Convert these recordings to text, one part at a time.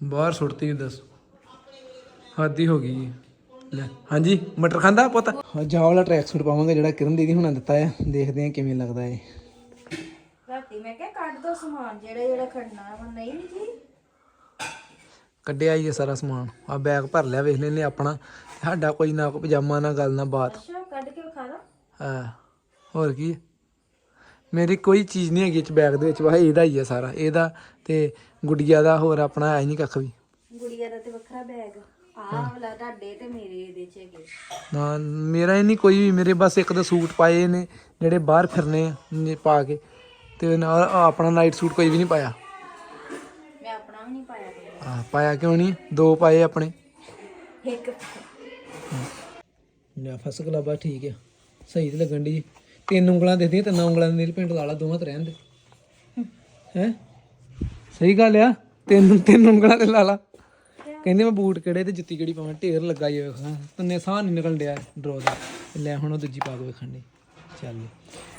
ਬਾਹਰ ਸੁੱਟਤੀ ਦੱਸ। ਹਾਦੀ ਹੋ ਗਈ ਜੀ। ਲੈ ਹਾਂਜੀ ਮਟਰ ਖਾਂਦਾ ਪੁੱਤ? ਜਾ ਵਾਲਾ ਟਰੈਕ ਸੂਟ ਪਾਵਾਂਗੇ ਜਿਹੜਾ ਕਿਰਨ ਦੀਦੀ ਹੁਣਾਂ ਦਿੱਤਾ ਹੈ ਦੇਖਦੇ ਹਾਂ ਕਿਵੇਂ ਲੱਗਦਾ ਹੈ ਰਾਤੀ ਮੈਂ ਕਿਹਾ ਕੱਢ ਦੋ ਸਮਾਨ ਜਿਹੜੇ ਜਿਹੜੇ ਖੜਨਾ ਵਾ ਨਹੀਂ ਜੀ। ਕੱਢਿਆ ਹੀ ਹੈ ਸਾਰਾ ਸਮਾਨ। ਆ ਬੈਗ ਭਰ ਲਿਆ ਵੇਖ ਲੈਨੇ ਆਪਣਾ। ਸਾਡਾ ਕੋਈ ਨਾ ਕੋਈ ਪਜਾਮਾ ਨਾ ਗੱਲ ਨਾ ਬਾਤ। ਅੱਛਾ ਕੱਢ ਕੇ ਵਿਖਾ ਦਾ। ਹਾਂ ਹੋਰ ਕੀ? ਮੇਰੀ ਕੋਈ ਚੀਜ਼ ਨਹੀਂ ਹੈਗੀ ਇਸ ਬੈਗ ਦੇ ਵਿੱਚ ਵਾ ਇਹਦਾ ਹੀ ਹੈ ਸਾਰਾ ਇਹਦਾ ਤੇ ਗੁੱਡੀਆ ਦਾ ਹੋਰ ਆਪਣਾ ਹੈ ਨਹੀਂ ਕੱਖ ਵੀ। ਗੁੜੀਆ ਦਾ ਤੇ ਵੱਖਰਾ ਬੈਗ ਆਹ ਵਾਲਾ ਤੁਹਾਡੇ ਤੇ ਮੇਰੇ ਇਹਦੇ ਚ ਹੈਗੇ। ਨਾ ਮੇਰਾ ਹੀ ਨਹੀਂ ਕੋਈ ਵੀ ਮੇਰੇ ਬਸ ਇੱਕ ਤਾਂ ਸੂਟ ਪਾਏ ਨੇ ਜਿਹੜੇ ਬਾਹਰ ਫਿਰਨੇ ਆ ਨੇ ਪਾ ਕੇ ਤੇ ਨਾਲ ਆਹ ਆਪਣਾ ਨਾਈਟ ਸੂਟ ਕੋਈ ਵੀ ਨਹੀਂ ਪਾਇਆ। ਮੈਂ ਆਪਣਾ ਵੀ ਨਹੀਂ ਪਾਇਆ ਕਦੇ। ਆ ਪਾਇਆ ਕਿਉਂ ਨਹੀਂ ਦੋ ਪਾਏ ਆਪਣੇ। ਇੱਕ। ਨਾ ਫਸ ਗਲਾਬਾ ਠੀਕ ਆ। ਸਹੀ ਤੇ ਲੱਗਣ ਦੀ ਤਿੰਨ ਉਂਗਲਾਂ ਦੇਦੀਆਂ ਤਿੰਨਾਂ ਉਂਗਲਾਂ ਦੇ ਨੀਲ ਪਿੰਡ ਲਾ ਲਾ ਦੋਵਾਂ ਤੇ ਰਹਿੰਦੇ ਹੈ? ਸਹੀ ਗੱਲ ਆ, ਤਿੰਨ ਤਿੰਨ ਉਂਗਲਾਂ ਤੇ ਲਾ ਲਾ। ਕਹਿੰਦੇ ਮੈਂ ਬੂਟ ਕਿਹੜੇ ਤੇ ਜੁੱਤੀ ਕਿਹੜੀ ਪਾਵਾਂ, ਢੇਰ ਲੱਗਾ ਹੀ ਵੇਖਾਂ ਤੰਨੇ ਸਾਹ ਨਹੀਂ ਨਿਕਲ ਡਿਆ ਡਰੋ ਦਾ। ਲੈ ਹੁਣ ਉਹ ਦੂਜੀ ਪਾ ਕੇ ਵੇਖਣ ਦੀ ਚੱਲ।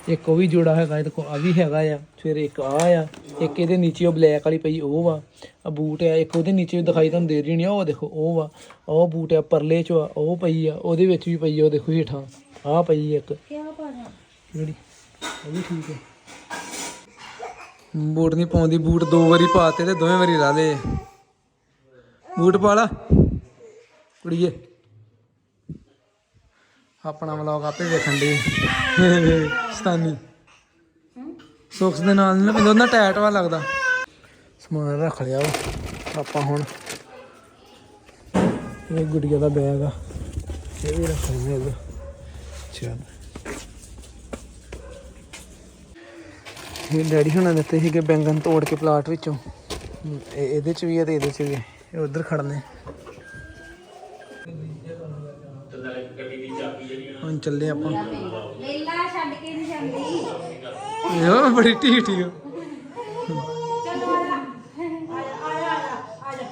ਇੱਕ ਉਹ ਵੀ ਜੋੜਾ ਹੈਗਾ ਇਹਦੇ ਕੋਲ ਆ ਵੀ ਹੈਗਾ ਆ, ਫਿਰ ਇੱਕ ਆ ਆ, ਇੱਕ ਇਹਦੇ ਨੀਚੇ ਉਹ ਬਲੈਕ ਵਾਲੀ ਪਈ, ਉਹ ਵਾ ਆ ਬੂਟ ਆ, ਇੱਕ ਉਹਦੇ ਨੀਚੇ ਦਿਖਾਈ ਤੁਹਾਨੂੰ ਦੇ ਰਹੀ ਨਹੀਂ ਉਹ ਦੇਖੋ, ਉਹ ਵਾ ਉਹ ਬੂਟ ਆ, ਪਰਲੇ ਚ ਆ, ਉਹ ਪਈ ਆ, ਉਹਦੇ ਵਿੱਚ ਵੀ ਪਈ ਆ, ਉਹ ਦੇਖੋ ਹੇਠਾਂ। ਆ ਪਈ ਇੱਕ। ਕਿਆ ਪਾਣਾ? ਜਿਹੜੀ, ਉਹ ਵੀ ਠੀਕ ਹੈ। ਬੂਟ ਨਹੀਂ ਪਾਉਂਦੀ, ਬੂਟ ਦੋ ਵਾਰੀ ਪਾਤੇ ਤੇ ਦੋਵੇਂ ਵਾਰੀ ਲਾ ਲਏ। ਬੂਟ ਪਾ ਲਾ। ਕੁੜੀਏ। ਆਪਣਾ ਵਲੌਗ ਆਪੇ ਵੇਖਣ ਦੀ ਸਤਾਨੀ। ਸੋਕਸ ਦੇ ਨਾਲ ਨੀ ਨਾ ਪੈਂਦਾ, ਉਹਨਾਂ ਟਾਇਟ ਵਾ ਲੱਗਦਾ। ਸਮਾਨ ਰੱਖ ਲਿਆ ਵਾ। ਆਪਾਂ ਹੁਣ ਇਹ ਗੁੜੀਆ ਦਾ ਬੈਗ ਆ। ਇਹ ਵੀ ਰੱਖ ਲਿਆ ਇਹਦਾ ਇਹ ਡੈਡੀ ਹੁਣਾਂ ਦਿੱਤੇ ਸੀਗੇ ਬੈਂਗਨ ਤੋੜ ਕੇ ਪਲਾਟ ਵਿੱਚੋਂ। ਇਹ ਇਹਦੇ ਚ ਵੀ ਹੈ ਤੇ ਇਹਦੇ ਚ ਵੀ ਹੈ ਇਹ ਉਧਰ ਖੜਨੇ ਹੁਣ ਚੱਲੇ ਆਪਾਂ। ਲੇਲਾ ਛੱਡ ਕੇ ਨਹੀਂ ਜਾਂਦੀ। ਇਹੋ ਬੜੀ ਢੀਠ ਹੀ ਹੋ ਚਲੋ ਆ ਜਾ ਆ ਜਾ ਆ ਜਾ ਆ ਜਾ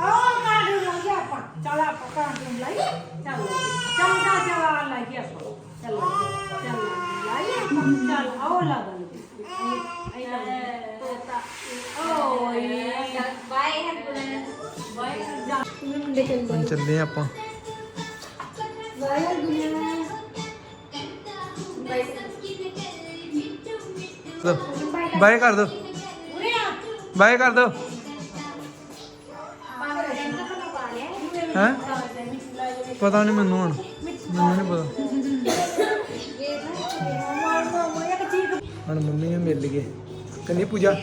ਆ ਕਾਡੂ ਲਾਈ ਆਪਾਂ ਚਲ ਆਪਾਂ ਕਾਡੂ ਲਾਈ ਚੱਲ ਚੱਲ ਜਾ ਚਲਾ ਲਾਈ ਆਪਾਂ ਚੱਲ ਚੱਲ ਲਾਈ ਆਪਾਂ ਚੱਲ ਆਓ ਲਾ ਦੇ ਆਈ ਲਾ ਤੋਤਾ ਓਏ ਬਾਏ ਹਰਗੁਣ ਬਾਏ ਜਾ ਮੁੰਡੇ ਚੱਲ ਹੁਣ ਚੱਲੇ ਆਪਾਂ ਬਾਏ ਕਰ ਦੋ। ਬਾਏ ਕਰ ਦੋ। ਹੈ ਪਤਾ ਨਹੀਂ ਮੈਨੂੰ ਹੁਣ। ਮੈਨੂੰ ਨਹੀਂ ਪਤਾ। ਹੁਣ ਮੰਮੀ ਨੂੰ ਮਿਲ ਗਏ। ਕਨੀ ਪੂਜਾ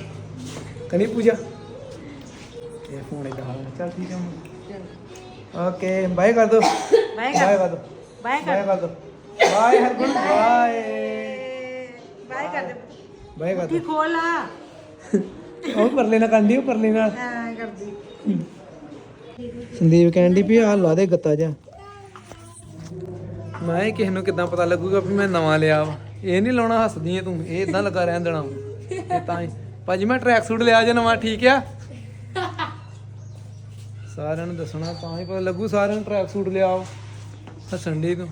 ਕਨੀ ਪੂਜਾ। ਇਹ ਫੋਨ ਇਦਾਂ ਚੱਲ ਠੀਕ ਹੈ ਬਾਏ ਕਰ ਦੋ ਬਾਏ ਕਰ ਦੋ ਬਾਏ ਕਰ ਦੋ ਬਾਏ ਹਰਗੁਣ ਬਾਏ ਬਾਏ ਕਰ ਦੇ ਬਾਏ ਕਰ ਦੋ ਖੋਲ ਆ ਉਹ ਪਰਲੇ ਨਾਲ ਕੰਦੀ ਉਹ ਪਰਲੇ ਨਾਲ ਐ ਕਰਦੀ। ਸੰਦੀਪ ਕਹਿੰਦੀ ਵੀ ਆਹ ਲਾ ਦੇ ਗੱਤਾ ਜਾ ਮੈਂ ਕਿਸੇ ਨੂੰ ਕਿਦਾਂ ਪਤਾ ਲੱਗੂਗਾ ਵੀ ਮੈਂ ਨਵਾਂ ਲਿਆ ਵਾ। ਇਹ ਨਹੀਂ ਲਾਉਣਾ ਹੱਸਦੀ ਐ ਤੂੰ। ਇਹ ਇਦਾਂ ਲੱਗਾ ਰਹਿਣ ਦੇਣਾ। ਤਾਂ ਹੀ। ਭਾਜੀ ਮੈਂ ਟਰੈਕ ਸੂਟ ਲਿਆ ਜੇ ਨਵਾਂ ਠੀਕ ਆ? ਸਾਰਿਆਂ ਨੂੰ ਦੱਸਣਾ ਤਾਂ ਹੀ ਪਤਾ ਲੱਗੂ ਸਾਰਿਆਂ ਨੂੰ ਟਰੈਕ ਸੂਟ ਲਿਆ ਵਾ। ਹੱਸਣ ਦੀ ਤੂੰ।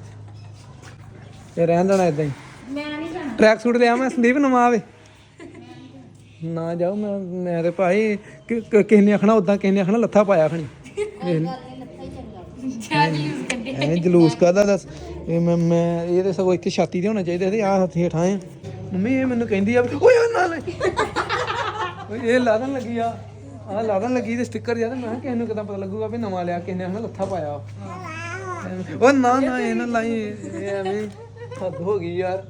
ਇਹ ਰਹਿਣ ਦੇਣਾ ਇਦਾਂ ਹੀ। ਮੈਂ ਨਹੀਂ ਜਾਣਾ। ਟਰੈਕ ਸੂਟ ਲਿਆ ਮੈਂ ਸੰਦੀਪ ਨਵਾਂ ਆਵੇ। ਨਾ ਜਾਓ ਮੈਂ ਮੈਂ ਤੇ ਭਾਈ ਕਿ- ਕਿ- ਕਿਸੇ ਨੇ ਆਖਣਾ ਉਦਾਂ ਕਿਸੇ ਨੇ ਆਖਣਾ ਲੱਥਾ ਪਾਇਆ ਖਣੀ। ਵੇਖ ਲਈ। ਐ ਜਲੂਸ ਕਾਦਾ ਦੱਸ? ਇਹ ਮੈਂ ਮੈਂ ਇਹ ਤੇ ਸਗੋਂ ਇੱਥੇ ਛਾਤੀ ਤੇ ਹੋਣਾ ਚਾਹੀਦਾ ਤੇ ਆਹ ਹੱਥੀ ਹੇਠਾਂ ਆ ਮੰਮੀ ਇਹ ਮੈਨੂੰ ਕਹਿੰਦੀ ਆ ਵੀ, ਓਏ ਉਹ ਨਾ ਲੈ ਓਏ ਇਹ ਲਾਦਣ ਲੱਗੀ ਆ। ਆਹ ਲਾਦਣ ਲੱਗੀ ਤੇ ਸਟicker ਤੇ ਮੈਂ ਕਿਹਾ ਕਿਸੇ ਨੂੰ ਕਿਦਾਂ ਪਤਾ ਲੱਗੂਗਾ ਵੀ ਨਵਾਂ ਲਿਆ ਕਿਸੇ ਨੇ ਲੱਥਾ ਪਾਇਆ ਉਹ ਨਾ ਨਾ ਇਹ ਨਾ ਲਾਈ ਇਹ ਐਵੇਂ ਹੱਦ ਹੋ ਗਈ ਯਾਰ।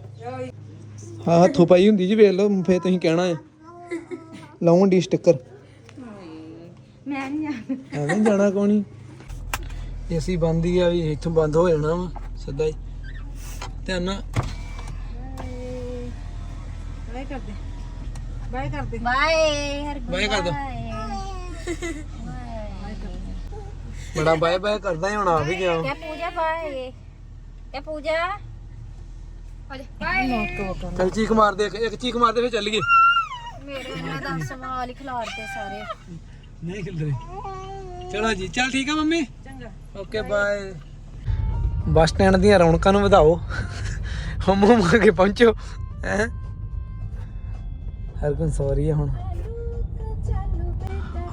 ਹਾਂ ਹੱਥੋਂ ਪਾਈ ਹੁੰਦੀ ਜੀ ਵੇਖ ਲਓ ਫੇਰ ਤੁਸੀਂ ਕਹਿਣਾ ਹੈ। ਲਾਉਣ ਦੀ ਸਟicker ਮੈਂ ਨਹੀਂ ਜਾਣਾ। ਐਵੇਂ ਜਾਣਾ ਕੋਣੀ ਏਸੀ ਬੰਦ ਹੀ ਆ ਵੀ ਇੱਥੋਂ ਬੰਦ ਹੋ ਜਾਣਾ ਵਾ ਸਿੱਧਾ ਹੀ। ਧਿਆਨ ਨਾਲ ਬਾਏ ਕਰ ਦੇ ਬਾਏ ਕਰ ਦੇ ਬਾਏ ਹਰ ਬਾਏ ਕਰ ਦੋ ਬੜਾ ਬਾਏ ਬਾਏ ਕਰਦਾ ਹੀ ਹੁਣ ਆ ਵੀ ਗਿਆ। ਕਿਆ ਪੂਜਾ ਬਾਏ। ਕਿਆ ਪੂਜਾ। ਬਾਏ। ਚੱਲ ਚੀਕ ਮਾਰ ਦੇ ਇੱਕ- ਇੱਕ ਚੀਕ ਮਾਰ ਦੇ ਫੇਰ ਚੱਲੀਏ। ਮੇਰੇ ਨਾਲ ਦਾ ਸਵਾਲ ਹੀ ਖਿਲਾਰਦੇ ਸਾਰੇ। ਨਹੀਂ ਖਿਲਦੇ ਚਲੋ ਜੀ ਚੱਲ ਠੀਕ ਆ ਮੰਮੀ। ਚੰਗਾ ਓਕੇ ਬਾਏ। ਬੱਸ ਸਟੈਂਡ ਦੀਆਂ ਰੌਣਕਾਂ ਨੂੰ ਵਧਾਓ। ਹਮ ਹਮ ਕੇ ਪਹੁੰਚੋ। ਹੈ? ਹਰ ਕੋਈ ਸੌਰੀ ਹੈ ਹੁਣ।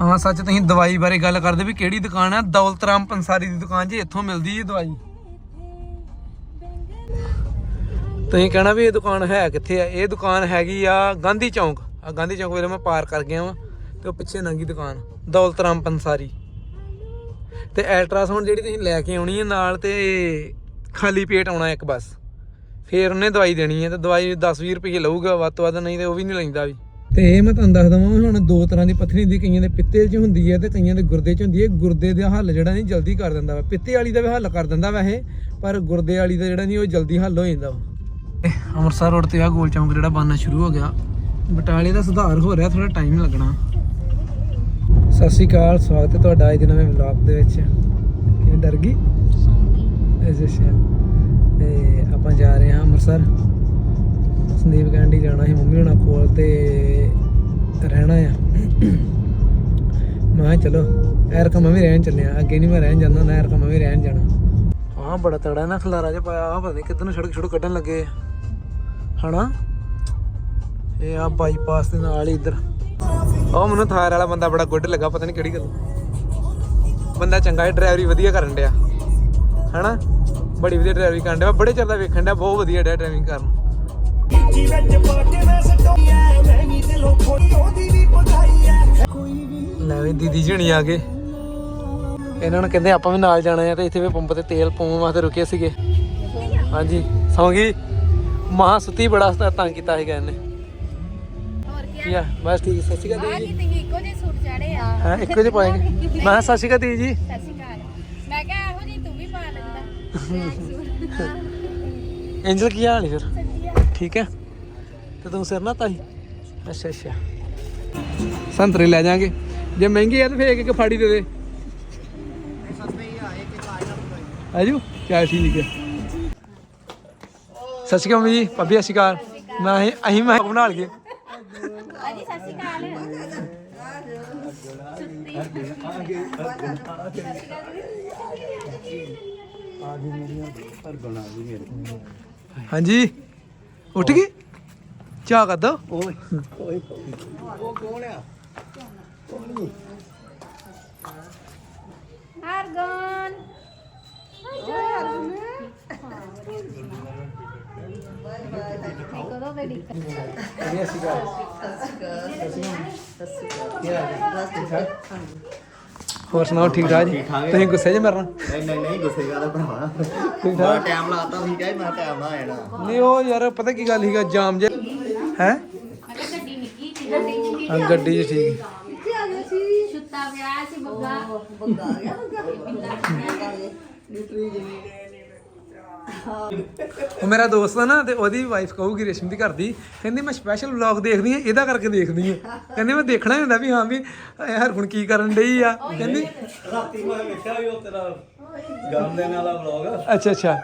ਹਾਂ, ਸੱਚ ਤੁਸੀਂ ਦਵਾਈ ਬਾਰੇ ਗੱਲ ਕਰਦੇ ਵੀ ਕਿਹੜੀ ਦੁਕਾਨ ਹੈ ਦੌਲਤ ਰਾਮ ਪੰਸਾਰੀ ਦੀ ਦੁਕਾਨ ਜੀ, ਇੱਥੋਂ ਮਿਲਦੀ ਹੈ ਦਵਾਈ। ਤੁਸੀਂ ਕਹਿਣਾ ਵੀ ਇਹ ਦੁਕਾਨ ਹੈ ਕਿੱਥੇ ਆ? ਇਹ ਦੁਕਾਨ ਹੈਗੀ ਆ ਗਾਂਧੀ ਚੌਂਕ। ਆ ਗਾਂਧੀ ਚੌਂਕ ਵੇਲੇ ਮੈਂ ਪਾਰ ਕਰ ਗਿਆ ਵਾਂ ਤੇ ਉਹ ਪਿੱਛੇ ਨੰਗੀ ਦੁਕਾਨ ਦੌਲਤ ਰਾਮ ਪੰਸਾਰੀ। ਤੇ ਅਲਟਰਾਸਾਊਂਡ ਜਿਹੜੀ ਤੁਸੀਂ ਲੈ ਕੇ ਆਉਣੀ ਹੈ ਨਾਲ ਤੇ ਖਾਲੀ ਪੇਟ ਆਉਣਾ ਇੱਕ ਬਸ। ਫੇਰ ਉਹਨੇ ਦਵਾਈ ਦੇਣੀ ਹੈ ਤੇ ਦਵਾਈ 10-20 ਰੁਪਏ ਲਊਗਾ, ਵੱਧ ਤੋਂ ਵੱਧ ਨਹੀਂ ਤੇ ਉਹ ਵੀ ਨਹੀਂ ਲੈਂਦਾ ਵੀ। ਤੇ ਇਹ ਮੈਂ ਤੁਹਾਨੂੰ ਦੱਸ ਦਵਾਂ ਹੁਣ ਦੋ ਤਰ੍ਹਾਂ ਦੀ ਪੱਥਰੀ ਹੁੰਦੀ ਕਈਆਂ ਦੇ ਪਿੱਤੇ 'ਚ ਹੁੰਦੀ ਹੈ ਤੇ ਕਈਆਂ ਦੇ ਗੁਰਦੇ 'ਚ ਹੁੰਦੀ ਹੈ। ਗੁਰਦੇ ਦਾ ਹੱਲ ਜਿਹੜਾ ਨਹੀਂ ਜਲਦੀ ਕਰ ਦਿੰਦਾ ਵਾ। ਪਿੱਤੇ ਵਾਲੀ ਦਾ ਵੀ ਹੱਲ ਕਰ ਦਿੰਦਾ ਵੈਸੇ ਪਰ ਗੁਰਦੇ ਵਾਲੀ ਦਾ ਜਿਹੜਾ ਨਹੀਂ ਉਹ ਜਲਦੀ ਹੱਲ ਹੋ ਜਾਂਦਾ ਵਾ। ਇਹ ਅੰਮ੍ਰਿਤਸਰ ਰੋਡ ਤੇ ਆ ਗੋਲ ਚੌਂਕ ਜਿਹੜਾ ਬਣਨਾ ਸ਼ੁਰੂ ਹੋ ਗਿਆ। ਬਟਾਲੇ ਦਾ ਸੁਧਾਰ ਹੋ ਰਿਹਾ ਥੋੜਾ ਟਾਈਮ ਲੱਗਣਾ। ਸਤਿ ਸ਼੍ਰੀ ਅਕਾਲ ਸਵਾਗਤ ਹੈ ਤੁਹਾਡਾ ਅੱਜ ਦੇ ਨਵੇਂ ਵਲੌਗ ਦੇ ਵਿੱਚ। ਕਿਵੇਂ ਡਰ ਗਈ। ਅੱਛਾ ਅੱਛਾ। ਤੇ ਆਪਾਂ ਜਾ ਰਹੇ ਹਾਂ ਅੰਮ੍ਰਿਤਸਰ। ਸੰਦੀਪ ਕਹਿੰਦੀ ਜਾਣਾ ਸੀ ਮੰਮੀ ਹੋਣਾ ਕੋਲ ਤੇ ਰਹਿਣਾ ਆ। ਮੈਂ ਕਿਹਾ ਚਲੋ ਐਰ ਕਾ ਮੈਂ ਵੀ ਰਹਿਣ ਚੱਲਿਆ। ਅੱਗੇ ਨਹੀਂ ਮੈਂ ਰਹਿਣ ਜਾਂਦਾ ਨਾ ਐਰ ਕਾ ਮੈਂ ਵੀ ਰਹਿਣ ਜਾਣਾ। ਆਹ ਬੜਾ ਤਗੜਾ ਨਾ ਖਲਾਰਾ ਜਿਹਾ ਪਾਇਆ ਆ ਪਤਾ ਨਹੀਂ ਕਿੱਧਰ ਨੂੰ ਸੜਕ ਛੜਕ ਕੱਢਣ ਲੱਗੇ ਆ। ਹਨਾ? ਇਹ ਆ ਬਾਈਪਾਸ ਦੇ ਨਾਲ ਹੀ ਇੱਧਰ। ਉਹ ਮੈਨੂੰ ਥਾਰ ਵਾਲਾ ਬੰਦਾ ਬੜਾ ਗੁੱਡ ਲੱਗਾ, ਪਤਾ ਨਹੀਂ ਕਿਹੜੀ ਗੱਲ। ਬੰਦਾ ਚੰਗਾ ਹੈ ਡਰਾਈਵਰੀ ਵਧੀਆ ਕਰਨ ਡਿਆ। ਹਨਾ? ਬੜੀ ਵਧੀਆ ਡਰਾਈਵਰੀ ਕਰਨ ਡਿਆ, ਬੜੇ ਚਿਰ ਦਾ ਵੇਖਣ ਡਿਆ, ਬਹੁਤ ਵਧੀਆ ਡਿਆ ਡਰਾਈਵਿੰਗ ਕਰਨ। ਜੀ ਵਿੱਚ ਪਾ ਕੇ ਮੈਂ ਸਟੋਈਐ ਮੈਂ ਨਹੀਂ ਦਿਲੋਂ ਖੋਈ ਉਹਦੀ ਵੀ ਪਤਾਈ ਐ। ਕੋਈ ਵੀ ਲੈ ਵੀ ਦੀਦੀ ਜਣੀ ਆ ਗਏ। ਇਹਨਾਂ ਨੂੰ ਕਹਿੰਦੇ ਆਪਾਂ ਵੀ ਨਾਲ ਜਾਣਾ ਹੈ ਤੇ ਇੱਥੇ ਵੀ ਪੰਪ ਤੇ ਤੇਲ ਪਾਉਣ ਵਾਸਤੇ ਰੁਕੇ ਸੀਗੇ। ਹਾਂਜੀ ਸੌਂ ਗਈ। ਮਾਂ ਸੁੱਤੀ ਬੜਾ ਸ- ਤੰਗ ਕੀਤਾ ਸੀਗਾ ਇਹਨੇ। ਹੋਰ ਕੀ ਕੀ ਆ? ਬਸ ਠੀਕ ਸਤਿ ਸ਼੍ਰੀ ਅਕਾਲ ਆ ਦੀਦੀ ਕੀ ਤੁਸੀਂ ਇੱਕੋ ਜਿਹੇ ਸੂਟ ਚਾੜੇ ਆ। ਹਾਂ ਇੱਕੋ ਜਿਹੇ ਪਾਏਗੇ ਮੈਂ ਕਿਹਾ ਸਤਿ ਸ਼੍ਰੀ ਅਕਾਲ ਦੀਦੀ ਜੀ। ਸਤਿ ਸ਼੍ਰੀ ਅਕਾਲ। ਮੈਂ ਕਿਹਾ ਇਹੋ ਜੀ ਤੂੰ ਵੀ ਪਾ ਲੈਂਦਾ। ਐਂਜਲ ਕੀ ਹਾਲ ਹੈ ਫਿਰ? ਠੀਕ ਹੈ ਤੇ ਤੂੰ ਸਿਰ ਨਾ ਤਾਈ ਅੱਛਾ ਅੱਛਾ। ਸੰਤਰੇ ਲੈ ਜਾਾਂਗੇ। ਜੇ ਮਹਿੰਗੇ ਆ ਤਾਂ ਫੇਰ ਇੱਕ ਫਾੜੀ ਦੇ ਦੇ। ਆਜੂ ਚੱਲ ਠੀਕ ਹੈ ਸਤਿ ਸ਼੍ਰੀ ਅਕਾਲ ਜੀ ਭਾਬੀ ਸਤਿ ਸ਼੍ਰੀ ਅਕਾਲ। ਮੈਂ ਅਸੀਂ- ਅਸੀਂ ਮੈਂ ਬਣਾ ਲਈਏ। ਅਜੀ ਸਤਿ ਸ਼੍ਰੀ ਅਕਾਲ। ਹਾਂਜੀ। ਉੱਠ ਗਈ? ਚਾਹ ਕਰ ਦੋ ਓਏ ਓਏ। ਉਹ ਕੌਣ ਆ ਹਰਗਨ। ਕਦੋਂ ਦੇ ਡਿੱਕ ਵਧੀਆ ਸੀ ਹੋਰ ਸੁਣਾਓ ਠੀਕ ਠਾਕ ਜੀ? ਤੁਸੀਂ ਗੁੱਸੇ 'ਚ ਮਰਨਾ? ਨਹੀਂ ਨਹੀਂ ਨਹੀਂ ਗੁੱਸੇ ਕਰ ਭਰਾਵਾ। ਠੀਕ ਠਾਕ? ਟਾਈਮ ਲਾਤਾ ਸੀ ਕਹੇ ਮੈਂ ਟਾਈਮ ਨਾ ਆਣਾ ਨਹੀਂ ਉਹ ਯਾਰ ਪਤਾ ਕੀ ਗੱਲ ਸੀਗਾ ਜਾਮ ਜੇ ਹੈ? ਗੱਡੀ ਨਿੱਕੀ ਸੀ ਗੱਡੀ ਹਾਂ ਗੱਡੀ 'ਚ ਠੀਕ। ਛੁੱਤਾ ਵਿਆਹ ਸੀ ਬੱਗਾ। ਉਹ ਮੇਰਾ ਦੋਸਤ ਆ ਨਾ ਤੇ ਉਹਦੀ ਵਾਈਫ ਕਹੂਗੀ ਰੇਸ਼ਮ ਦੀ ਘਰ ਦੀ ਕਹਿੰਦੀ ਮੈਂ ਸਪੈਸ਼ਲ ਵਲੌਗ ਦੇਖਦੀ ਆ ਇਹਦਾ ਕਰਕੇ ਦੇਖਦੀ ਆ ਕਹਿੰਦੀ ਮੈਂ ਦੇਖਣਾ ਹੀ ਹੁੰਦਾ ਵੀ ਹਾਂ ਵੀ ਇਹ ਹਰਗੁਣ ਕੀ ਕਰਨ ਡਈ ਆ। ਕਹਿੰਦੀ ਰਾਤੀ ਮੈਂ ਵੇਖਿਆ ਵੀ ਉਹ ਤੇਰਾ ਦਿਨ ਵਾਲਾ ਵਲੌਗ ਅੱਛਾ ਅੱਛਾ।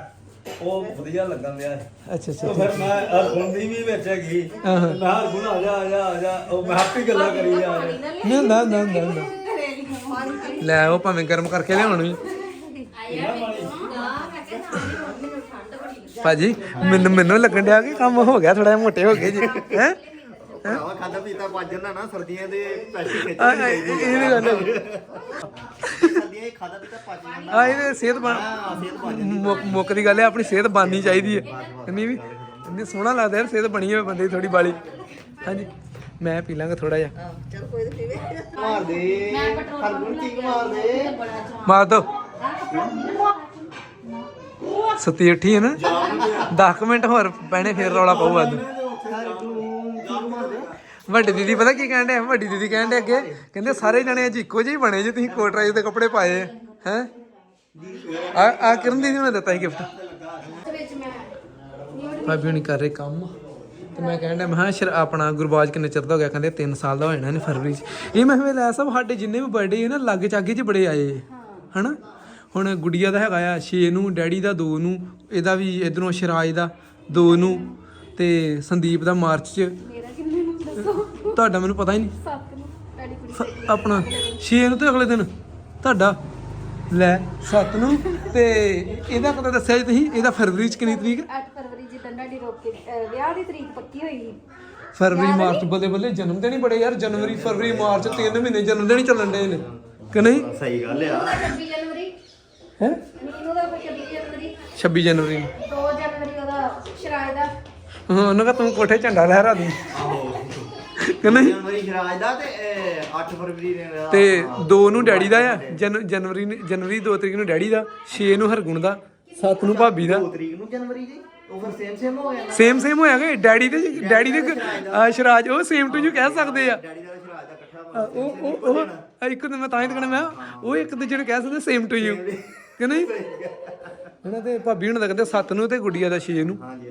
ਉਹ ਵਧੀਆ ਲੱਗਣ ਦਿਆ। ਅੱਛਾ ਤੇ ਅੱਛਾ ਫਿਰ ਮੈਂ ਹਰਗੁਣ ਦੀ ਵੀ ਵਿੱਚ ਹੈਗੀ। ਹਾਂ। ਮੈਂ ਹਰਗੁਣ ਆ ਜਾ ਆ ਜਾ ਆ ਜਾ। ਉਹ ਮੈਂ ਹੈਪੀ ਗੱਲਾਂ ਕਰੀ ਜਾ ਰਹੇ। ਨਾ ਨਾ ਨਾ ਨਾ ਨਾ। ਲੈ ਉਹ ਭਾਵੇਂ ਗਰਮ ਕਰਕੇ ਲਿਆਉਣ ਵੀ। ਭਾਜੀ ਮੈਨੂੰ ਮੈਨੂੰ ਲੱਗਣ ਡਿਆ ਕਿ ਕੰਮ ਹੋ ਗਿਆ ਥੋੜਾ ਮੋਟੇ ਹੋ ਗਏ ਜੀ। ਹੈ? ਭਰਾਵਾ ਖਾਦਾ ਪੀਤਾ ਪੱਜ ਜਾਂਦਾ ਨਾ ਸਰਦੀਆਂ ਦੇ ਪੈਸੇ ਖਿੱਚ ਇਹ ਵੀ ਗੱਲ ਹੈ। ਸਰਦੀਆਂ 'ਚ ਖਾਦਾ ਪੀਤਾ ਪੱਜ ਜਾਂਦਾ। ਆ ਇਹਦੇ ਸਿਹਤ ਬਣ ਹਾਂ ਸਿਹਤ ਪੱਜ ਮੁੱਕ ਮੁੱਕ ਦੀ ਗੱਲ ਹੈ ਆਪਣੀ ਸਿਹਤ ਬਣਨੀ ਚਾਹੀਦੀ ਹੈ। ਕਹਿੰਦੀ ਵੀ ਇੰਨੀ ਸੋਹਣਾ ਲੱਗਦਾ ਯਾਰ ਸਿਹਤ ਬਣੀ ਹੋਵੇ ਬੰਦੇ ਦੀ ਥੋੜੀ ਬਾਲੀ। ਹਾਂਜੀ ਮੈਂ ਪੀ ਲਾਂਗਾ ਥੋੜਾ ਜਿਹਾ। ਮਾਰ ਦੇ। ਹਰਗੁਣ ਕੀ ਮਾਰ ਦੇ। ਮਾਰ ਦੋ। ਸਤੀ ਉੱਠੀ ਹੈ ਨਾ? 10 ਮਿੰਟ ਹੋਰ ਪੈਣੇ ਫਿਰ ਰੌਲਾ ਪਊਗਾ ਅੱਜ। ਵੱਡੀ ਦੀਦੀ ਪਤਾ ਕੀ ਕਹਿੰਦੇ ਵੱਡੀ ਦੀਦੀ ਕਹਿੰਦੇ ਅੱਗੇ, ਕਹਿੰਦੇ ਸਾਰੇ ਜਣੇ ਅੱਜ ਇੱਕੋ ਜਿਹੇ ਹੀ ਬਣੇ ਜੇ, ਤੁਸੀਂ ਕੋਟ ਰਾਈਜ਼ ਦੇ ਕੱਪੜੇ ਪਾਏ ਹੈ? ਆ ਆ ਕਿਰਨ ਦੀਦੀ ਨੇ ਦਿੱਤਾ ਸੀ ਗਿਫਟ ਭਾਬੀ ਹੁਣੀ ਕਰ ਰਹੇ ਕੰਮ। ਤੇ ਮੈਂ ਕਹਿੰਦਾ ਮੈਂ ਹਾਂ ਆਪਣਾ ਗੁਰਬਾਜ ਕਿੰਨੇ ਚਿਰ ਦਾ ਹੋ ਗਿਆ? ਕਹਿੰਦੇ 3 ਸਾਲ ਦਾ ਹੋ ਜਾਣਾ ਨੇ ਫਰਵਰੀ ਚ। ਇਹ ਮੈਂ ਵੇਲੇ ਸਭ ਸਾਡੇ ਜਿੰਨੇ ਵੀ ਬਰਥਡੇ ਨਾ, ਲੱਗ ਚਾਗੇ ਚ ਬੜੇ ਆਏ ਹਨਾ? ਹੁਣ ਗੁੜੀਆ ਦਾ ਹੈਗਾ ਆ 6 ਨੂੰ, ਡੈਡੀ ਦਾ 2 ਨੂੰ, ਇਹਦਾ ਵੀ ਇਧਰੋਂ ਸ਼ਰਾਜ ਦਾ 2 ਨੂੰ, ਤੇ ਸੰਦੀਪ ਦਾ ਮਾਰਚ ਚ। ਤੁਹਾਡਾ ਮੈਨੂੰ ਪਤਾ ਹੀ ਨਹੀਂ। ਸੱਤ ਨੂੰ ਡੈਡੀ ਕੁੜੀ ਸ- ਆਪਣਾ 6 ਨੂੰ ਤੇ ਅਗਲੇ ਦਿਨ। ਤੁਹਾਡਾ। ਲੈ 7 ਨੂੰ ਤੇ ਇਹਦਾ ਕਦੋਂ ਦੱਸਿਆ ਜੀ ਤੁਸੀਂ ਇਹਦਾ ਫਰਵਰੀ ਚ ਕਿੰਨੀ ਤਰੀਕ? 8 ਫਰਵਰੀ ਜਿੱਦਣ ਡੈਡੀ ਰੋਕ ਕੇ ਅਹ, ਵਿਆਹ ਦੀ ਤਰੀਕ ਪੱਕੀ ਹੋਈ ਸੀ। ਫਰਵਰੀ ਮਾਰਚ ਬੱਲੇ ਬੱਲੇ ਜਨਮ ਦਿਨ ਹੀ ਬੜੇ ਯਾਰ ਜਨਵਰੀ ਫਰਵਰੀ ਮਾਰਚ ਤਿੰਨ ਮਹੀਨੇ ਜਨਮ ਦਿਨ ਹੀ ਚੱਲਣ ਦੇ ਨੇ। ਕਿ ਨਹੀਂ? ਸਹੀ ਗੱਲ ਆ। 26 ਜਨਵਰੀ। ਹੈ? ਨੀਨੂ ਦਾ 26 ਜਨਵਰੀ। 26 ਜਨਵਰੀ। ਨੂੰ 2 ਜਨਵਰੀ ਉਹਦਾ ਸ਼ਰਾਇ ਦਾ ਹਾਂ ਉਹਨਾਂ ਕਾ ਤੂੰ ਕੋਠੇ ਝੰਡਾ ਲਹਿਰਾ ਦੀ। ਕਿ ਨਹੀਂ? ਜਨਵਰੀ ਸ਼ਰਾਜ ਦਾ ਤੇ 8 ਫਰਵਰੀ ਨੇ ਦਾ- ਤੇ 2 ਨੂੰ ਡੈਡੀ ਦਾ ਆ? ਜਨ- ਜਨਵਰੀ ਨੂੰ- ਜਨਵਰੀ 2 ਤਰੀਕ ਨੂੰ ਡੈਡੀ ਦਾ 6 ਨੂੰ ਹਰਗੁਣ ਦਾ 7 ਨੂੰ ਭਾਬੀ ਦਾ। ਦੋ ਤਰੀਕ ਨੂੰ ਜਨਵਰੀ ਜੀ? ਉਹ ਫਿਰ ਸੇਮ ਸੇਮ ਹੋ ਗਿਆ ਨਾ? ਸੇਮ ਸੇਮ ਹੋਇਆ ਕਿ ਡੈਡੀ ਦੇ ਡੈਡੀ ਦੇ ਸ਼ਰਾਜ ਉਹ ਸੇਮ ਟੂ ਯੂ ਕਹਿ ਸਕਦੇ ਆ। ਡੈਡੀ ਦਾ ਸ਼ਰਾਜ ਦਾ ਇਕੱਠਾ ਆ, ਉਹ ਉਹ ਉਹ ਇੱਕ ਦਿਨ ਮੈਂ ਤਾਂ ਹੀ ਤਾਂ ਕਹਿਣਾ ਮੈਂ ਕਿਹਾ, ਉਹ ਇੱਕ ਦੂਜੇ ਨੂੰ ਕਹਿ ਸਕਦੇ ਸੇਮ ਟੂ ਯੂ ਕਿ ਨਹੀਂ? ਉਹਨਾਂ ਤੇ ਭਾਬੀ ਹੁਣ ਦਾ ਕਹਿੰਦੇ 7 ਨੂੰ ਤੇ ਗੁੱਡੀਆ ਦਾ 6 ਨੂੰ। ਮੈਨੂੰ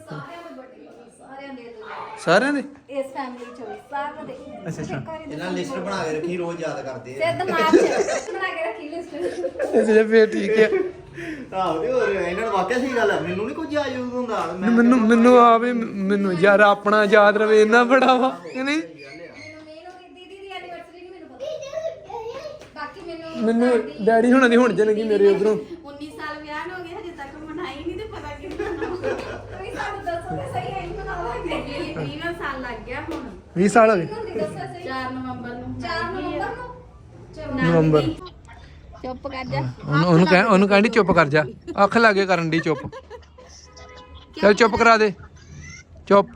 ਸਾਰਿਆਂ ਦੇ ਬਰਥਡੇ ਸਾਰਿਆਂ ਦੇ ਦੋ ਸਾਰਿਆਂ ਦੇ? ਇਸ ਫੈਮਿਲੀ ਚੋਂ ਸਾਰਿਆਂ ਦੇ। ਅੱਛਾ ਅੱਛਾ। ਇਹਨਾਂ ਲਿਸਟ ਬਣਾ ਕੇ ਰੱਖੀ ਰੋਜ਼ ਯਾਦ ਕਰਦੇ ਤੇ ਦਿਮਾਗ 'ਚ ਬਣਾ ਕੇ ਰੱਖੀ ਲਿਸਟ ਇਹ ਜੇ ਫੇਰ ਠੀਕ ਹੈ। ਆ ਆਹੋ ਤੇ ਹੋਰ ਇਹਨਾਂ ਨੂੰ ਵਾਕਿਆ ਸਹੀ ਗੱਲ ਆ। ਮੈਨੂੰ ਨਹੀਂ ਕੁਝ ਯਾਦ ਯੂਦ ਹੁੰਦਾ। ਮੈਂ ਮੈਨੂੰ ਮੈਨੂੰ ਆਵੇ ਮੈਨੂੰ ਯਾਰ ਆਪਣਾ ਯਾਦ ਰਵੇ ਇੰਨਾ ਬੜਾ ਵਾ ਕਿ ਨਹੀਂ? ਮੈਨੂੰ ਮੈਨੂੰ ਦੀਦੀ ਦੀ ਐਨੀਵਰਸਰੀ ਨਹੀਂ ਮੈਨੂੰ ਪਤਾ। ਬਾਕੀ ਮੈਨੂੰ ਮੈਨੂੰ ਡੈਡੀ ਹੁਣਾਂ ਦੀ ਹੁਣ ਜਨਗੀ ਮੇਰੇ ਉਧਰੋਂ 19 ਸਾਲ ਵਿਆਹ ਨੂੰ ਹੋ ਗਏ ਹਜੇ ਤੱਕ ਮਨਾਈ ਨਹੀਂ ਤੇ ਪਤਾ ਕਿੰਨਾ ਨਾ ਤੁਸੀਂ ਸਾਨੂੰ ਦੱਸੋਗੇ ਸਹੀ ਹੈ ਮਨਾਵਾਂਗੇ 20 ਸਾਲ ਲੱਗ ਗਿਆ ਹੁਣ। 20 ਸਾਲ ਹੋ ਗਏ। ਦੱਸੋ ਸਹੀ 4 ਨਵੰਬਰ ਨੂੰ। 4 ਨਵੰਬਰ ਨੂੰ? ਨਵੰਬਰ। ਚੁੱਪ ਕਰ ਜਾ। ਉਹਨੂੰ ਉਹਨੂੰ ਕਹਿ ਉਹਨੂੰ ਕਹਿੰਦੀ ਚੁੱਪ ਕਰ ਜਾ। ਅੱਖ ਲਾਗੇ ਕਰਨ ਦੀ ਚੁੱਪ। ਚਲ ਚੁੱਪ ਕਰਾ ਦੇ। ਚੁੱਪ।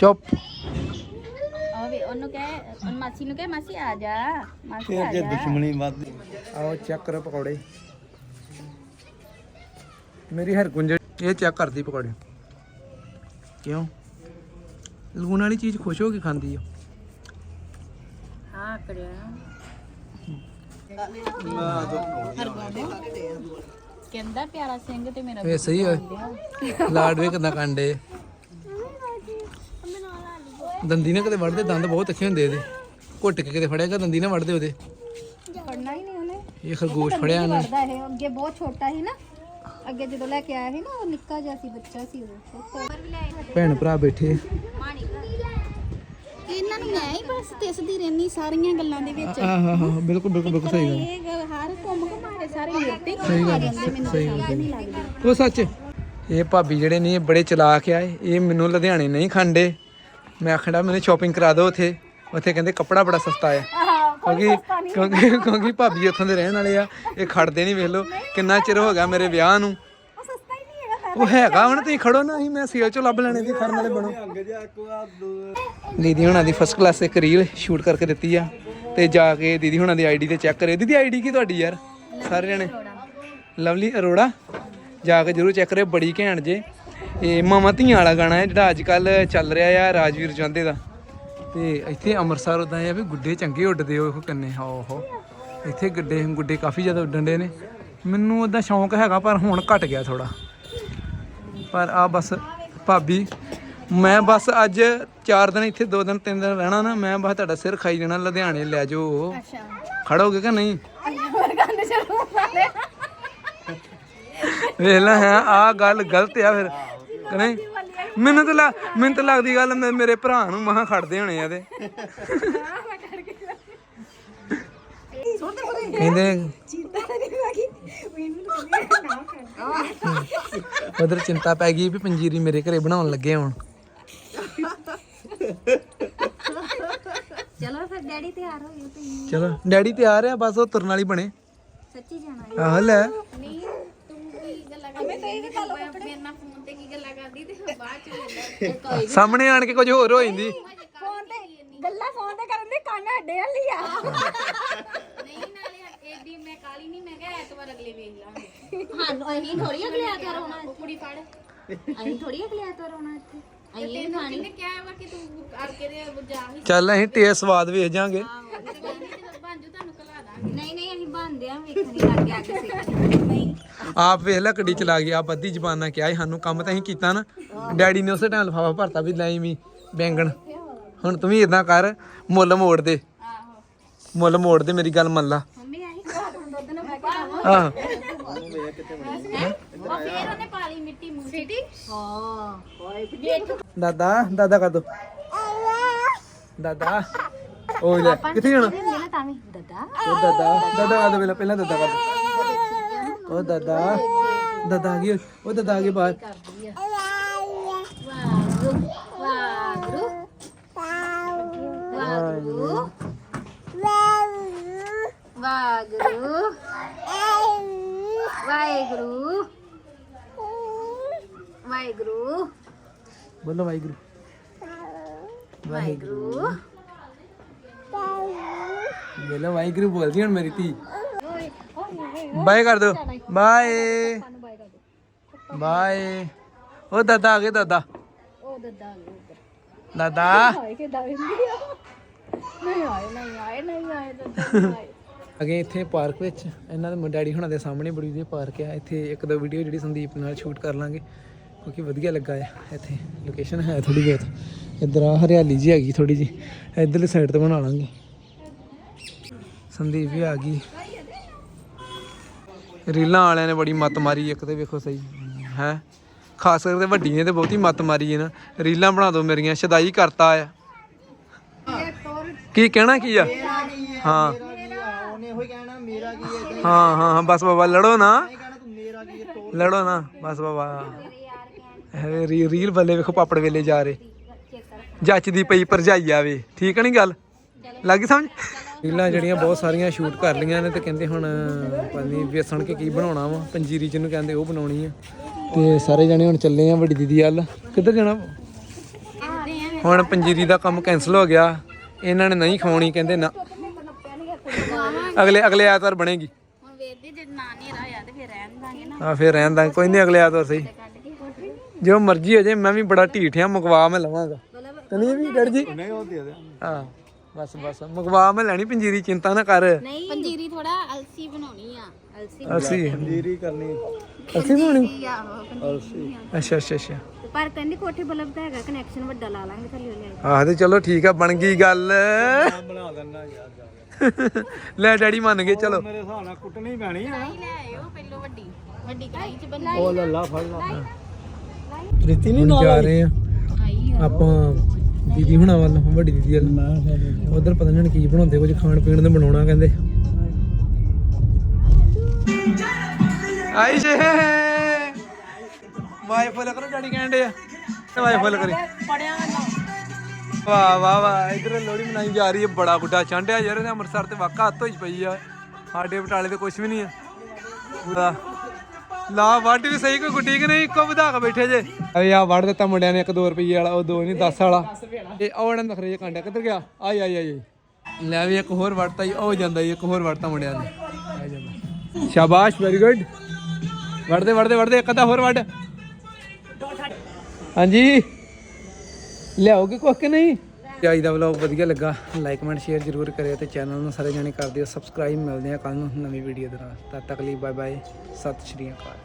ਚੁੱਪ। ਓਏ ਉਹਨੂੰ ਕਹੇ ਮਾਸੀ ਨੂੰ ਕਹੇ ਮਾਸੀ ਆ ਜਾ। ਮਾਸੀ ਆ ਜਾ ਦੁਸ਼ਮਣੀ ਵੱਧਦੀ ਆਓ ਚੈੱਕ ਕਰੋ ਪਕੌੜੇ। ਮੇਰੀ ਹਰਗੁੰਜ ਇਹ ਚੈੱਕ ਕਰਦੀ ਪਕੌੜੇ। ਕਿਉਂ? ਲੂਣ ਵਾਲੀ ਚੀਜ਼ ਖੁਸ਼ ਹੋ ਕੇ ਖਾਂਦੀ ਆ। ਹਾਂ ਕਰਿਆ ਕਹਿੰਦਾ ਪਿਆਰਾ ਸਿੰਘ ਤੇ ਮੇਰਾ ਇਹ ਸਹੀ ਹੋਏ ਲਾਡ ਵੇ ਕਿਦਾਂ ਕਾਂਡੇ ਦੰਦੀ ਨਾ ਕਦੇ ਵੜਦੇ ਦੰਦ ਬਹੁਤ ਅੱਛੇ ਹੁੰਦੇ ਇਹਦੇ। ਘੁੱਟ ਕੇ ਕਿਤੇ ਫੜਿਆ ਕਰ ਦੰਦੀ ਨਾ ਵੜਦੇ ਉਹਦੇ? ਪੜਨਾ ਹੀ ਨਹੀਂ ਉਹਨੇ। ਇਹ ਖਰਗੋਸ਼ ਫੜਿਆ ਨੇ ਇਹ ਅੱਗੇ ਬਹੁਤ ਛੋਟਾ ਸੀ ਨਾ। ਅੱਗੇ ਜਦੋਂ ਲੈ ਕੇ ਆਇਆ ਸੀ ਨਾ ਉਹ ਨਿੱਕਾ ਜਿਹਾ ਸੀ ਬੱਚਾ ਸੀ ਉਹ ਉੱਪਰ ਵੀ ਲੈ ਭੈਣ ਭਰਾ ਬੈਠੇ। ਇਹਨਾਂ ਨੂੰ ਮੈਂ ਹੀ ਬਸ ਤਿਸਦੀ ਰਹਿਨੀ ਸਾਰੀਆਂ ਗੱਲਾਂ ਦੇ ਵਿੱਚ। ਆਹ ਹਾਂ ਹਾਂ ਬਿਲਕੁਲ ਬਿਲਕੁਲ ਬਿਲਕੁਲ ਸਹੀ ਗੱਲ। ਇਹ ਗੱਲ ਹਰ ਘੁੰਮ ਘੁਮਾ ਕੇ ਸਾਰੇ ਮਿਰਤੇ ਸਹੀ ਆ ਗੱਲ ਜਾਂਦੇ ਹੈ, ਮੈਨੂੰ ਸਹੀ ਸਮਝ ਗੱਲ ਨਹੀਂ ਲੱਗਦੀ। ਉਹ ਸੱਚ ਇਹ ਭਾਬੀ ਜਿਹੜੇ ਨੇ ਇਹ ਬੜੇ ਚਲਾਕ ਆ ਇਹ ਮੈਨੂੰ ਲੁਧਿਆਣੇ ਨਹੀਂ ਖਾਂਦੇ ਮੈਂ ਆਖੜਾ ਮੈਨੂੰ ਸ਼ਾਪਿੰਗ ਕਰਾ ਦਿਓ ਉੱਥੇ। ਉੱਥੇ ਕਹਿੰਦੇ ਕੱਪੜਾ ਬੜਾ ਸਸਤਾ ਆ। ਕਿਉਂਕਿ ਕਿਉਂਕਿ ਕਿਉਂਕਿ ਭਾਬੀ ਉੱਥੋਂ ਦੇ ਰਹਿਣ ਵਾਲੇ ਆ ਇਹ ਖੜਦੇ ਨਹੀਂ ਵੇਖ ਲਓ ਕਿੰਨਾ ਚਿਰ ਹੋ ਗਿਆ ਮੇਰੇ ਵਿਆਹ ਨੂੰ। ਉਹ ਸਸਤਾ ਹੀ ਨਹੀਂ ਹੈਗਾ ਉਹ ਹੈਗਾ ਹੁਣ ਤੁਸੀਂ ਖੜੋ ਨਾ ਅਸੀਂ ਮੈਂ ਸੇਲ ਚੋਂ ਲੱਭ ਲੈਣੇ ਦੀ ਖੜਨ ਵਾਲੇ ਬਣੋ। ਦੀਦੀ ਹੁਣਾਂ ਦੀ ਫਸਟ ਕਲਾਸ ਇੱਕ ਰੀਲ ਸ਼ੂਟ ਕਰਕੇ ਦਿੱਤੀ ਆ ਤੇ ਜਾ ਕੇ ਦੀਦੀ ਹੁਣਾਂ ਦੀ ਆਈਡੀ ਤੇ ਚੈੱਕ ਕਰਿਓ। ਦੀਦੀ ਆਈਡੀ ਕੀ ਤੁਹਾਡੀ ਯਾਰ? ਸਾਰੇ ਜਣੇ? ਲਵਲੀ ਅਰੋੜਾ? ਜਾ ਕੇ ਜਰੂਰ ਚੈੱਕ ਕਰਿਓ ਬੜੀ ਘੈਂਟ ਜੇ। ਇਹ ਮਾਮਾ ਧੀਆਂ ਵਾਲਾ ਗਾਣਾ ਹੈ ਜਿਹੜਾ ਅੱਜ ਕੱਲ ਚੱਲ ਰਿਹਾ ਆ ਰਾਜਵੀਰ ਜਾਂਦੇ ਦਾ। ਤੇ ਇੱਥੇ ਅੰਮ੍ਰਿਤਸਰ ਉਦਾਂ ਆ ਵੀ ਗੁੱਡੇ ਚੰਗੇ ਉੱਡਦੇ ਉਹ ਕੰਨੇ ਹੋ ਇੱਥੇ ਗੁੱਡੇ ਗੁੱਡੇ ਕਾਫੀ ਜ਼ਿਆਦਾ ਉੱਡਣ ਦੇ ਨੇ। ਮੈਨੂੰ ਉਦਾਂ ਸ਼ੌਂਕ ਹੈਗਾ ਪਰ ਹੁਣ ਘਟ ਗਿਆ ਥੋੜਾ ਪਰ ਆ ਬਸ ਭਾਬੀ ਮੈਂ ਬਸ ਅੱਜ 4 ਦਿਨ ਇੱਥੇ 2 ਦਿਨ 3 ਦਿਨ ਰਹਿਣਾ ਨਾ ਮੈਂ ਬਸ ਤੁਹਾਡਾ ਸਿਰ ਖਾਈ ਜਾਣਾ ਲੁਧਿਆਣੇ ਲੈ ਜਾਓ। ਖੜੋਗੇ ਕਿ ਨਹੀਂ? ਵੇਖ ਲੈ ਹੈ ਆ ਗੱਲ ਗਲਤ ਆ ਫਿਰ। ਕਿ ਨਹੀਂ? ਮੈਨੂੰ ਤਾਂ ਮੈਨੂੰ ਤਾਂ ਲੱਗਦੀ ਗੱਲ ਮੇ- ਮੇਰੇ ਭਰਾ ਨੂੰ ਮਹਾ ਖੜਦੇ ਹੋਣੇ ਆ ਤੇ ਕਹਿੰਦੇ ਉਧਰ ਚਿੰਤਾ ਪੈ ਗਈ ਵੀ ਪੰਜੀਰੀ ਮੇਰੇ ਘਰੇ ਬਣਾਉਣ ਲੱਗੇ ਹੁਣ। ਚਲੋ ਫਿਰ ਡੈਡੀ ਤਿਆਰ ਹੋ ਗਏ ਤੁਸੀਂ ਚਲੋ ਡੈਡੀ ਤਿਆਰ ਆ ਬਸ ਉਹ ਤੁਰਨ ਵਾਲੀ ਬਣੇ। ਸੱਚੀ ਜਾਣਾ। ਆਹ ਲੈ। ਨਹੀਂ ਤੂੰ ਕੀ ਗੱਲਾਂ ਕਰਦੀ ਮੈਂ ਤਾਂ ਇਹ ਗੱਲ ਮੇਰੇ ਨਾਲ ਫੋਨ ਤੇ ਕੀ ਗੱਲਾਂ ਕਰਦੀ ਤੇ ਬਾਅਦ ਚ ਮਿਲਦਾ ਸਾਹਮਣੇ ਆਣ ਕੇ ਕੁਝ ਹੋਰ ਹੋ ਜਾਂਦੀ। ਫੋਨ ਤੇ ਗੱਲਾਂ ਫੋਨ ਤੇ ਕਰਨ ਦੇ ਕੰਨ ਅੱਡੇ ਵਾਲੀ ਆ। ਨਹੀਂ ਨਾਲੇ ਏਡੀ ਮੈਂ ਕਾਲੀ ਨਹੀਂ ਮੈਂ ਕਿਹਾ ਐਤਵਾਰ ਅਗਲੇ ਵੇਖ ਲਾਂਗੇ। ਹਾਂ ਅਸੀਂ ਥੋੜੀ ਅਗਲੇ ਆਉਣਾ ਉਹ ਕੁੜੀ ਫੜ। ਅਸੀਂ ਥੋੜੀ ਅਗਲੇ ਐਤਵਾਰ ਆਉਣਾ ਇੱਥੇ। ਅਸੀਂ ਇਹ ਖਾਣੀ। ਨੇ ਕਿਹਾ ਵਾ ਕਿ ਤੂੰ ਕਰਕੇ ਦੇ ਜਾ ਹੀ ਚੱਲ ਅਸੀਂ ਟੇਸਟ ਸਵਾਦ ਵੇਖ ਜਾਾਂਗੇ। ਤੁਹਾਨੂੰ ਨਹੀਂ ਨਹੀਂ ਅਸੀਂ ਬੰਦੇ ਆ ਵੇਖਣੀ ਲੱਗ ਗਿਆ ਕਿਸੇ ਨਹੀਂ। ਆਪ ਵੇਖ ਲੈ ਗੱਡੀ ਚਲਾ ਗਿਆ ਆਪ ਅੱਧੀ ਜ਼ਬਾਨ ਨਾਲ ਕਿਹਾ ਸੀ ਸਾਨੂੰ ਕੰਮ ਤਾਂ ਅਸੀਂ ਕੀਤਾ ਨਾ। ਡੈਡੀ ਨੇ ਉਸੇ ਟਾਈਮ ਲਫਾਫਾ ਭਰਤਾ ਵੀ ਲੈ ਵੀ ਬੈਂਗਣ। ਹੁਣ ਤੂੰ ਵੀ ਇਦਾਂ ਕਰ ਮੁੱਲ ਮੋੜ ਦੇ। ਆਹੋ। ਮੁੱਲ ਮੋੜ ਦੇ ਮੇਰੀ ਗੱਲ ਮੰਨ ਲਾ। ਮੰਮੀ ਆਹੀ ਖਾ ਤੂੰ ਦੁੱਧ ਨਾ ਮੈਂ ਕਿਹਾ ਆਹ। ਉਹ ਫੇਰ ਉਹਨੇ ਪਾਲੀ ਮਿੱਟੀ ਮੂੰਹ ਸਿਟੀ? ਹਾਂ। ਓਏ ਦਾਦਾ ਦਾਦਾ ਕਰ ਦੋ। ਦਾਦਾ ਉਹ ਲੈ ਕਿੱਥੇ ਜਾਣਾ? ਤਾਂ ਦਾਦਾ ਦਾਦਾ ਕਰ ਦੇ ਪਹਿਲਾਂ ਦਾਦਾ ਕਰ ਉਹ ਦਾਦਾ ਦਾਦਾ ਆ ਗਈ ਉਹ ਦਾਦਾ ਆ ਗਈ ਬਾਹਰ ਵਾਹਿਗੁਰੂ ਵਾਹਿਗੁਰੂ ਵਾਹਿਗੁਰੂ ਬੋਲੋ ਵਾਹਿਗੁਰੂ ਵਾਹਿਗੁਰੂ ਬੋਲੋ ਵਾਹਿਗੁਰੂ ਬੋਲਦੀ ਹੁਣ ਮੇਰੀ ਧੀ। ਬਾਏ ਕਰ ਦੋ। ਬਾਏ। ਬਾਏ ਉਹ ਦਾਦਾ ਆ ਗਏ ਦਾਦਾ। ਉਹ ਦੱਦਾ ਆ ਦੱਦਾ। ਅਗੇ ਇੱਥੇ ਪਾਰਕ ਵਿੱਚ ਇਹਨਾਂ ਦੇ ਡੈਡੀ ਹੁਣਾਂ ਦੇ ਸਾਹਮਣੇ ਬੜੀ ਵਧੀਆ ਪਾਰਕ ਆ। ਇੱਥੇ ਇੱਕ ਦੋ ਵੀਡੀਓ ਜਿਹੜੀ ਸੰਦੀਪ ਨਾਲ ਸ਼ੂਟ ਕਰ ਲਾਂਗੇ। ਕਿਉਂਕਿ ਵਧੀਆ ਲੱਗਾ ਆ। ਇੱਥੇ ਲੋਕੇਸ਼ਨ ਹੈ ਥੋੜੀ ਬਹੁਤ। ਇੱਧਰ ਆ ਹਰਿਆਲੀ ਜੀ ਹੈਗੀ ਥੋੜੀ ਜੀ ਇੱਧਰਲੀ ਸਾਈਡ ਤੇ ਬਣਾ ਲਾਂਗੇ। ਸੰਦੀਪ ਵੀ ਆ ਗਈ। ਰੀਲਾਂ ਵਾਲਿਆਂ ਨੇ ਬੜੀ ਮੱਤ ਮਾਰੀ ਇੱਕ ਤੇ ਵੇਖੋ ਸਹੀ ਹੈ? ਖਾਸ ਕਰਕੇ ਵੱਡੀ ਨੇ ਤੇ ਬਹੁਤੀ ਮੱਤ ਮਾਰੀ ਹੈ ਨਾ। ਰੀਲਾਂ ਬਣਾ ਦਿਓ ਮੇਰੀਆਂ ਸ਼ਦਾਈ ਕਰਤਾ ਆ। ਕੀ ਕਹਿਣਾ ਕੀ ਆ? ਹਾਂ। ਹੈ ਹੀ ਹਾਂ ਬਸ ਬਾਬਾ ਲੜੋ ਨਾ। ਲੜੋ ਨਾ ਬਸ ਬਾਬਾ। ਰੀਲ ਬੱਲੇ ਵੇਖੋ ਪਾਪੜ ਵੇਲੇ ਜਾ ਰਹੇ। ਜੱਚਦੀ ਪਈ ਭਰਜਾਈ ਆਵੇ ਠੀਕ ਨਹੀਂ ਗੱਲ? ਲੱਗੀ ਸਮਝ? ਰੀਲਾਂ ਜਿਹੜੀਆਂ ਬਹੁਤ ਸਾਰੀਆਂ ਸ਼ੂਟ ਕਰ ਲਈਆਂ ਨੇ ਤੇ ਕਹਿੰਦੇ ਹੁਣ ਪਤਾ ਨਹੀਂ ਵੇਸਣ ਕੇ ਕੀ ਬਣਾਉਣਾ ਵਾ ਪੰਜੀਰੀ ਜਿਹਨੂੰ ਕਹਿੰਦੇ ਉਹ ਬਣਾਉਣੀ ਆ। ਤੇ ਸਾਰੇ ਜਣੇ ਹੁਣ ਚੱਲੇ ਆ ਵੱਡੀ ਦੀਦੀ ਵੱਲ। ਕਿੱਧਰ ਜਾਣਾ? ਹੁਣ ਪੰਜੀਰੀ ਦਾ ਕੰਮ ਕੈਨਸਲ ਹੋ ਗਿਆ ਇਹਨਾਂ ਨੇ ਨਹੀਂ ਖਵਾਉਣੀ ਕਹਿੰਦੇ ਨਾ। ਅਗਲੇ ਅਗਲੇ ਐਤਵਾਰ ਬਣੇਗੀ। ਹੁਣ ਵੇਖਦੇ ਜੇ ਨਾ ਨਹੀਂ ਰਾਇਆ ਤੇ ਫਿਰ ਰਹਿਣ ਦਾਂਗੇ ਨਾ ਆ ਫਿਰ ਰਹਿਣ ਦਾ ਕੋਈ ਨਹੀਂ ਅਗਲੇ ਐਤਵਾਰ ਸਹੀ। ਜੋ ਮਰਜ਼ੀ ਹੋ ਜੇ ਮੈਂ ਵੀ ਬੜਾ ਢੀਠ ਆ ਮੰਗਵਾ ਮੈਂ ਲਵਾਂਗਾ। ਤਨੀ ਵੀ ਡੜ ਜੀ ਨਹੀਂ ਉਹ ਦੇ ਦੇ। ਹਾਂ। ਬਸ ਬਸ। ਮੰਗਵਾ ਮੈਂ ਲੈਣੀ ਪੰਜੀਰੀ ਚਿੰਤਾ ਨਾ ਕਰ। ਨਹੀਂ। ਪੰਜੀਰੀ ਥੋੜਾ ਅਲਸੀ ਬਣਾਉਣੀ ਆ ਅਲਸੀ ਅਸੀਂ ਜੀਰੀ ਕਰਨੀ। ਅਸੀਂ ਬਣਾਉਣੀ? ਆਹੋ ਅੱਛਾ ਅੱਛਾ ਅੱਛਾ। ਪਰ ਕਹਿੰਦੀ ਕੋਠੇ ਬਲਬ ਦਾ ਹੈਗਾ ਕਨੈਕਸ਼ਨ ਵੱਡਾ ਲਾ ਲਾਂਗੇ ਥੱਲੇ ਲੈ ਆਹ ਤੇ ਚਲੋ ਠੀਕ ਆ ਬਣ ਗਈ ਗੱਲ। ਬਣਾ ਦਿੰਦਾ ਯਾਰ ਲੈ ਡੈਡੀ ਮੰਨ ਗਏ ਚਲੋ। ਮੇਰੇ ਹਿਸਾਬ ਨਾਲ ਕੁੱਟਣੀ ਪੈਣੀ ਆ। ਲੈ ਆਇਓ ਪਹਿਲੋਂ ਵੱਡੀ। ਵੱਡੀ ਕੜਾਈ ਚ ਬਣਾਈ ਉਹ ਲੱਲਾ ਫੜ ਲਾ। ਪ੍ਰੀਤੀ ਨਹੀਂ ਜਾ ਰਹੇ ਆ। ਆਪਾਂ ਦੀਦੀ ਹੁਣਾਂ ਵੱਲ ਵੱਡੀ ਦੀਦੀ ਵੱਲ। ਉਧਰ ਪਤਾ ਨਹੀਂ ਕੀ ਬਣਾਉਂਦੇ ਕੁਝ ਖਾਣ ਪੀਣ ਦੇ ਬਣਾਉਣਾ ਕਹਿੰਦੇ। ਆਇਸ਼ੇ ਵਾਈ ਫੁੱਲ ਕਰੋ ਡੈਡੀ ਕਹਿੰਦੇ ਆ। ਵਾਈ ਫੁੱਲ ਕਰੀ। ਵਾਹ ਵਾਹ ਵਾਹ ਇਧਰ ਲੋਹੜੀ ਮਨਾਈ ਜਾ ਰਹੀ ਹੈ ਬੜਾ ਗੁੱਡਾ ਚਾਂਡਿਆ ਯਾਰ ਇਹਨੇ ਅੰਮ੍ਰਿਤਸਰ ਤੇ ਵਾਕਾ ਹੱਥ ਹੋਈ ਪਈ ਆ। ਸਾਡੇ ਬਟਾਲੇ ਤੇ ਕੁਝ ਵੀ ਨਹੀਂ ਆ। ਪੂਰਾ ਲਾ ਵੱਢ ਵੀ ਸਹੀ ਕੋਈ ਗੁੱਡੀ ਕਿ ਨਹੀਂ? ਇੱਕੋ ਵਧਾ ਕੇ ਬੈਠੇ ਜੇ। ਅਰੇ ਆ ਵੱਢ ਦਿੱਤਾ ਮੁੰਡਿਆਂ ਨੇ 1 2 ਰੁਪਏ ਵਾਲਾ ਉਹ 2 ਨਹੀਂ 10 ਵਾਲਾ। ਇਹ ਉਹ ਇਹਨਾਂ ਨਖਰੇ ਜੇ ਕਾਂਡਿਆ ਕਿੱਧਰ ਗਿਆ? ਆਈ ਆਈ ਆਈ ਲੈ ਵੀ ਇੱਕ ਹੋਰ ਵੱਢਤਾ ਹੀ ਉਹ ਜਾਂਦਾ ਈ, ਇੱਕ ਹੋਰ ਵੱਢਤਾ ਮੁੰਡਿਆਂ ਨੇ। ਸ਼ਾਬਾਸ਼ ਵੈਰੀ ਗੁੱਡ ਵੱਢਦੇ ਵੱਢਦੇ ਵੱਢਦੇ ਇੱਕ ਅੱਧਾ ਹੋਰ ਵੱਢ। ਹਾਂਜੀ। ਲਿਆਓਗੇ ਕੁਛ ਕਿ ਨਹੀਂ? ਜੇ ਅੱਜ ਦਾ ਵਲੌਗ ਵਧੀਆ ਲੱਗਾ ਲਾਈਕ ਕਮੈਂਟ ਸ਼ੇਅਰ ਜ਼ਰੂਰ ਕਰਿਓ ਤੇ ਚੈਨਲ ਨੂੰ ਸਾਰੇ ਜਾਣੇ ਕਰ ਦਿਓ। ਸਬਸਕ੍ਰਾਈਬ ਮਿਲਦੇ ਆ ਕੱਲ ਨੂੰ ਨਵੀਂ ਵੀਡੀਓ ਦੇ ਨਾਲ। ਤਦ ਤੱਕ ਲਈ ਬਾਏ ਬਾਏ ਸਤਿ ਸ਼੍ਰੀ ਅਕਾਲ।